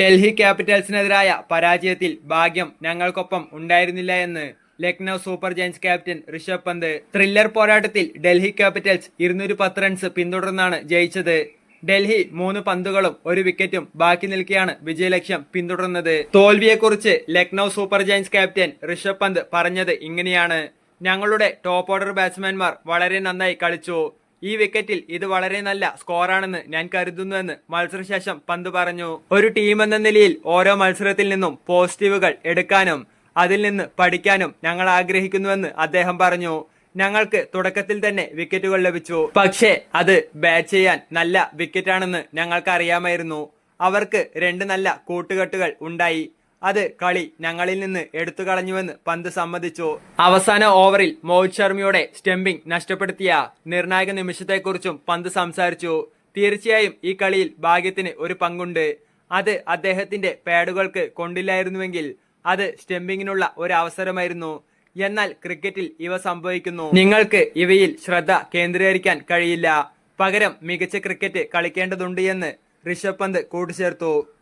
ഡൽഹി ക്യാപിറ്റൽസിനെതിരായ പരാജയത്തിൽ ഭാഗ്യം ഞങ്ങൾക്കൊപ്പം ഉണ്ടായിരുന്നില്ല എന്ന് Lucknow super giants captain Rishabh Pant. Thriller പോരാട്ടത്തിൽ ഡൽഹി ക്യാപിറ്റൽസ് ഇരുന്നൂറ്റി പത്ത് റൺസ് പിന്തുടർന്നാണ് ജയിച്ചത്. ഡൽഹി മൂന്ന് പന്തുകളും ഒരു വിക്കറ്റും ബാക്കി നിൽക്കെയാണ് വിജയലക്ഷ്യം പിന്തുടർന്നത്. തോൽവിയെക്കുറിച്ച് Lucknow super giants captain Rishabh Pant പറഞ്ഞത് ഇങ്ങനെയാണ്. ഞങ്ങളുടെ ടോപ്പ് ഓർഡർ ബാറ്റ്സ്മാൻമാർ വളരെ നന്നായി കളിച്ചു. ഈ വിക്കറ്റിൽ ഇത് വളരെ നല്ല സ്കോറാണെന്ന് ഞാൻ കരുതുന്നുവെന്ന് മത്സരശേഷം പന്ത് പറഞ്ഞു. ഒരു ടീം എന്ന നിലയിൽ ഓരോ മത്സരത്തിൽ നിന്നും പോസിറ്റീവുകൾ എടുക്കാനും അതിൽ നിന്ന് പഠിക്കാനും ഞങ്ങൾ ആഗ്രഹിക്കുന്നുവെന്ന് അദ്ദേഹം പറഞ്ഞു. ഞങ്ങൾക്ക് തുടക്കത്തിൽ തന്നെ വിക്കറ്റുകൾ ലഭിച്ചു. പക്ഷേ അത് ബാറ്റ് ചെയ്യാൻ നല്ല വിക്കറ്റാണെന്ന് ഞങ്ങൾക്ക് അറിയാമായിരുന്നു അവർക്ക് രണ്ട് നല്ല കൂട്ടുകെട്ടുകൾ ഉണ്ടായി. അത് കളി ഞങ്ങളിൽ നിന്ന് എടുത്തു കളഞ്ഞുവെന്ന് പന്ത് സമ്മതിച്ചു. അവസാന ഓവറിൽ മോഹിത് ശർമ്മയുടെ സ്റ്റംപിംഗ് നഷ്ടപ്പെടുത്തിയ നിർണായക നിമിഷത്തെക്കുറിച്ചും പന്ത് സംസാരിച്ചു. തീർച്ചയായും ഈ കളിയിൽ ഭാഗ്യത്തിന് ഒരു പങ്കുണ്ട്. അത് അദ്ദേഹത്തിന്റെ പാഡുകൾക്ക് കൊണ്ടില്ലായിരുന്നുവെങ്കിൽ അത് സ്റ്റംപിങ്ങിനുള്ള ഒരു അവസരമായിരുന്നു. എന്നാൽ ക്രിക്കറ്റിൽ ഇവ സംഭവിക്കുന്നു. നിങ്ങൾക്ക് ഇവയിൽ ശ്രദ്ധ കേന്ദ്രീകരിക്കാൻ കഴിയില്ല. പകരം മികച്ച ക്രിക്കറ്റ് കളിക്കേണ്ടതുണ്ട് എന്ന് ഋഷഭ് പന്ത് കൂട്ടിച്ചേർത്തു.